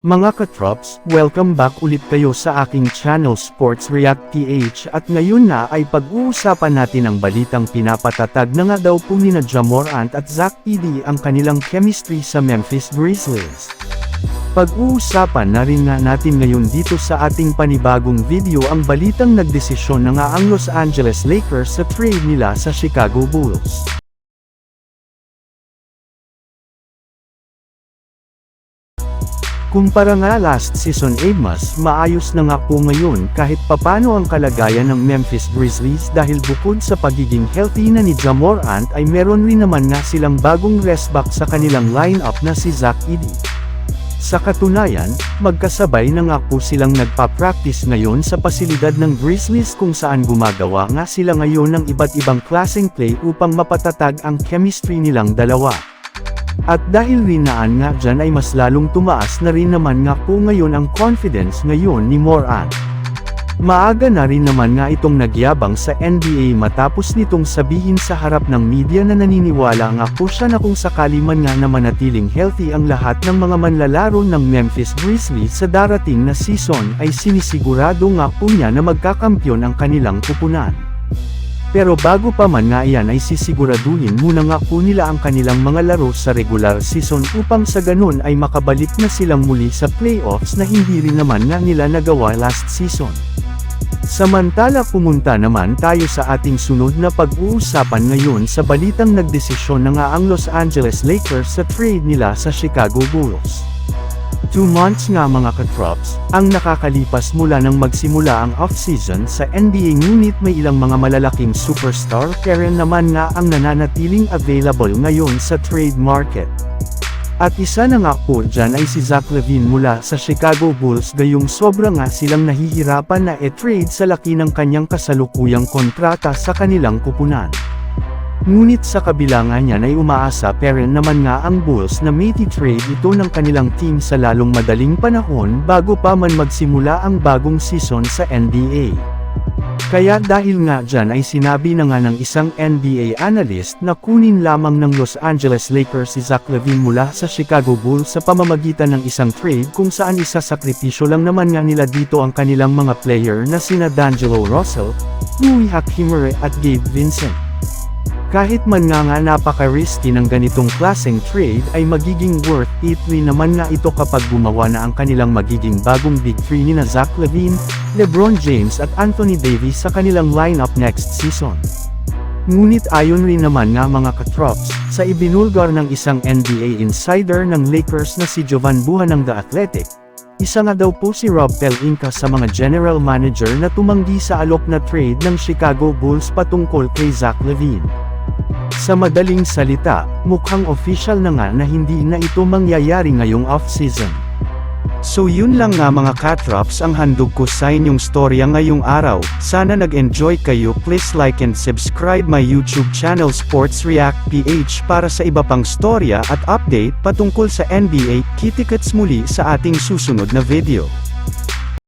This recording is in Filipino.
Mga katrops, welcome back ulit kayo sa aking channel Sports React PH at ngayon na ay pag-uusapan natin ang balitang pinapatatag na nga daw po ni na Jamorant at Zach PD ang kanilang chemistry sa Memphis Grizzlies. Pag-uusapan na rin nga natin ngayon dito sa ating panibagong video ang balitang nagdesisyon na nga ang Los Angeles Lakers sa trade nila sa Chicago Bulls. Kumpara nga last season ay mas maayos na nga po ngayon kahit papano ang kalagayan ng Memphis Grizzlies dahil bukod sa pagiging healthy na ni Jamorant ay meron rin naman nga silang bagong rest back sa kanilang lineup na si Zach Edey. Sa katunayan, magkasabay na nga po silang nagpa-practice ngayon sa pasilidad ng Grizzlies kung saan gumagawa nga sila ngayon ng iba't ibang klaseng play upang mapatatag ang chemistry nilang dalawa. At dahil rinaan nga dyan ay mas lalong tumaas na rin naman nga po ngayon ang confidence ngayon ni Moran. Maaga na rin naman nga itong nagyabang sa NBA matapos nitong sabihin sa harap ng media na naniniwala nga po siya na kung sakali man nga na manatiling healthy ang lahat ng mga manlalaro ng Memphis Grizzlies sa darating na season ay sinisigurado nga po niya na magkakampyon ang kanilang kupunan. Pero bago pa man nga iyan ay sisiguraduhin muna nga po nila ang kanilang mga laro sa regular season upang sa ganun ay makabalik na silang muli sa playoffs na hindi rin naman nga nila nagawa last season. Samantala pumunta naman tayo sa ating sunod na pag-uusapan ngayon sa balitang nagdesisyon na nga ang Los Angeles Lakers sa trade nila sa Chicago Bulls. Two months nga mga katrops, ang nakakalipas mula nang magsimula ang off-season sa NBA ngunit may ilang mga malalaking superstar kaya naman nga ang nananatiling available ngayon sa trade market. At isa na nga po dyan ay si Zach Levine mula sa Chicago Bulls gayong sobra nga silang nahihirapan na e-trade sa laki ng kanyang kasalukuyang kontrata sa kanilang kupunan. Ngunit sa kabilangan niyan ay umaasa pero naman nga ang Bulls na may trade ito ng kanilang team sa lalong madaling panahon bago pa man magsimula ang bagong season sa NBA. Kaya dahil nga dyan ay sinabi na nga ng isang NBA analyst na kunin lamang ng Los Angeles Lakers si Zach Levine mula sa Chicago Bulls sa pamamagitan ng isang trade kung saan isasakripisyo lang naman nga nila dito ang kanilang mga player na sina D'Angelo Russell, Louis Hakimere at Gabe Vincent. Kahit man nga nga napaka-risky ng ganitong klaseng trade ay magiging worth it rin naman nga ito kapag gumawa na ang kanilang magiging bagong big three ni na Zach Levine, LeBron James at Anthony Davis sa kanilang lineup next season. Ngunit ayon rin naman nga mga katrops, sa ibinulgar ng isang NBA insider ng Lakers na si Jovan Buha ng The Athletic, isa nga daw po si Rob Pelinka sa mga general manager na tumanggi sa alok na trade ng Chicago Bulls patungkol kay Zach Levine. Sa madaling salita, mukhang official na nga na hindi na ito mangyayari ngayong off-season. So yun lang nga mga katrops ang handog ko sa inyong storya ngayong araw, sana nag-enjoy kayo please like and subscribe my YouTube channel Sports React PH para sa iba pang storya at update patungkol sa NBA, kitikets muli sa ating susunod na video.